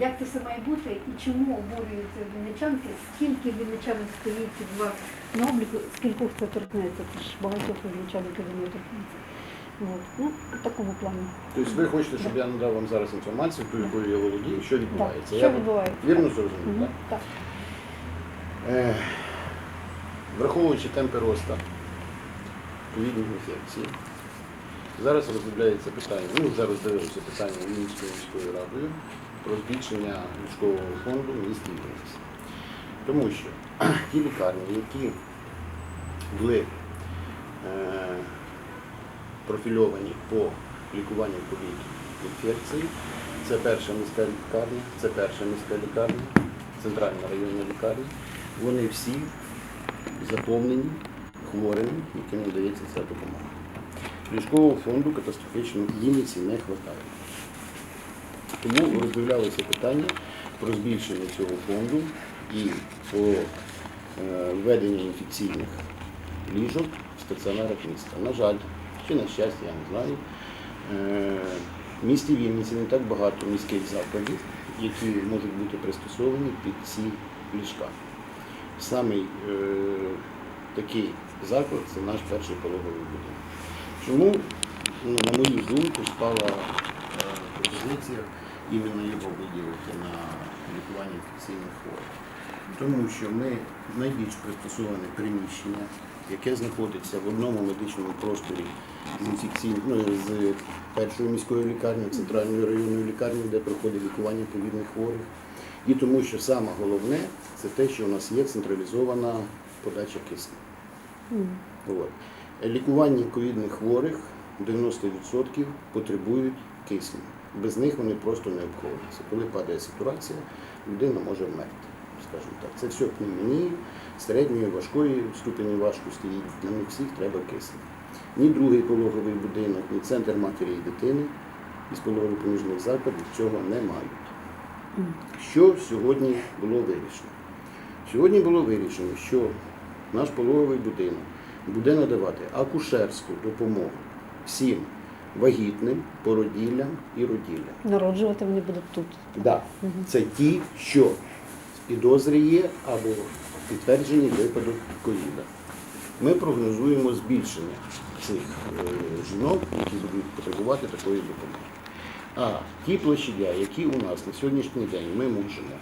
як це все має бути і чому обурюються вінничанки, скільки вінничанок стоїть вас на обліку, скількох це торкнеться, це ж багатьох вінничанок не торкнеться. От. Ну, в такому плані. Тобто ви хочете, щоб я надав вам зараз інформацію, ту, якою я володію, що Так. відбувається. Що Я відбувається? Вірно Так. зрозумів, Мгм. так? Так. Е, Враховуючи темпи росту ковідних інфекцій, зараз розробляється питання, ну вже роздивилося питання Вінницькою міською радою про збільшення фонду в місті Вінниці. Тому що ті лікарні, які були е, профільовані по лікуванню ковід інфекцій, це перша міська лікарня, це перша міська лікарня, центральна районна лікарня. Вони всі заповнені хворими, яким надається ця допомога. Ліжкового фонду катастрофічно Вінниці не вистачає. Тому розглядалося питання про збільшення цього фонду і по е, введення інфекційних ліжок в стаціонарах міста. На жаль, чи на щастя, я не знаю. е, В місті Вінниці не так багато міських закладів, які можуть бути пристосовані під ці ліжка. Самий е, такий заклад це наш перший пологовий будинок. Чому, ну, на мою думку, спала пропозиція іменно його виділити на лікування інфекційних хворих? Тому що ми найбільш пристосоване приміщення, яке знаходиться в одному медичному просторі з інфекційним, ну, з першою міською лікарнею, центральною районною лікарнею, де проходить лікування ковідних хворих. І тому, що саме головне, це те, що у нас є централізована подача кисню. От. Лікування ковідних хворих 90% потребують кисню. Без них вони просто не обходяться. Коли падає сатурація, людина може вмерти. Скажімо так. Це все пневмонії, середньої, важкої ступені важкості. І для них всіх треба кисень. Ні другий пологовий будинок, ні центр матері і дитини із пологово-поміжних закладів цього не мають. Що сьогодні було вирішено? Сьогодні було вирішено, що наш пологовий будинок буде надавати акушерську допомогу всім вагітним, породіллям і роділлям. Народжувати вони будуть тут. Да. Це ті, що в підозрі є або підтверджені випадок ковіда. Ми прогнозуємо збільшення цих е, жінок, які будуть потребувати такої допомоги. А ті площадя, які у нас на сьогоднішній день ми можемо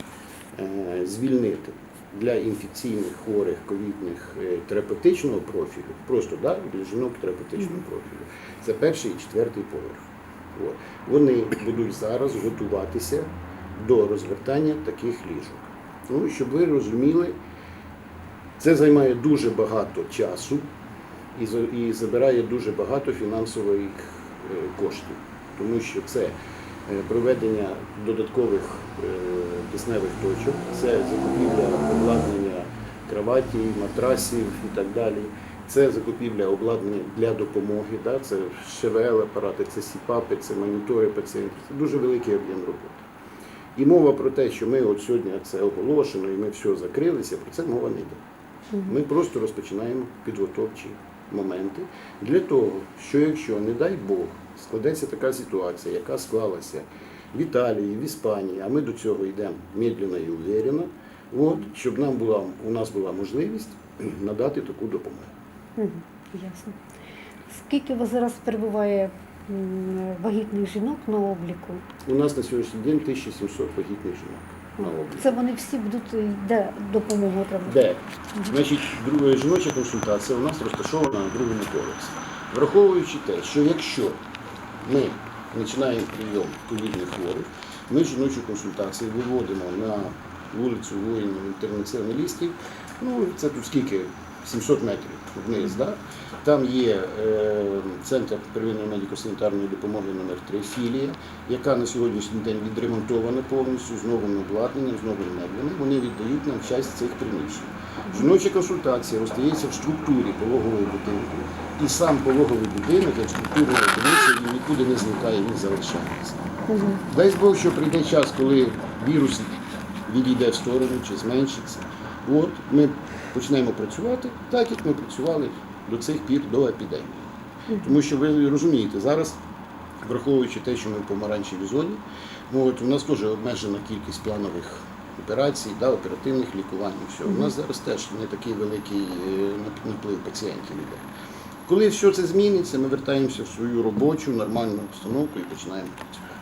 е, звільнити для інфекційних хворих ковідних е, терапевтичного профілю, просто да, для жінок терапевтичного профілю, це перший і четвертий поверх. От. Вони будуть зараз готуватися до розвертання таких ліжок. Ну, щоб ви розуміли, це займає дуже багато часу і, забирає дуже багато фінансових е, коштів, тому що це проведення додаткових е, кисневих точок, це закупівля обладнання кроваті, матрасів і так далі. Це закупівля обладнання для допомоги, да? це ШВЛ апарати, це СІПАПи, це монітори пацієнтів. Це дуже великий об'єм роботи. І мова про те, що ми от сьогодні це оголошено і ми все закрилися, про це мова не йде. Ми просто розпочинаємо підготовчі моменти для того, що якщо, не дай Бог, складеться така ситуація, яка склалася в Італії, в Іспанії, а ми до цього йдемо медленно і уверенно, от, щоб нам була, у нас була можливість надати таку допомогу. Ясно. Скільки у вас зараз перебуває вагітних жінок на обліку? У нас на сьогоднішній день 1700 вагітних жінок. Це вони всі будуть е, де допомогу отримати? Де? Значить, друга жіноча консультація у нас розташована на другому поверсі. Враховуючи те, що якщо ми починаємо прийом ковідних хворих, ми жіночу консультацію виводимо на вулицю воїнів інтернаціоналістів. Ну, це тут скільки? 700 метрів вниз. Да? Там є е, центр первинної медико-санітарної допомоги номер 3 філія, яка на сьогоднішній день відремонтована повністю з новим обладнанням, з новими меблями. Вони віддають нам часть цих приміщень. Жіноча консультація розстається в структурі пологового будинку, і сам пологовий будинок, як структурна одиниця, він нікуди не зникає, він залишається. Дай Бог, що прийде час, коли вірус відійде в сторону чи зменшиться. От ми почнемо працювати так, як ми працювали до цих пір до епідемії. Тому що ви розумієте, зараз враховуючи те, що ми в помаранчевій зоні, ну, от, у нас теж обмежена кількість планових операцій, да, оперативних лікувань. Все. У нас зараз теж не такий великий е, наплив пацієнтів іде. Коли все це зміниться, ми вертаємося в свою робочу, нормальну обстановку і починаємо працювати.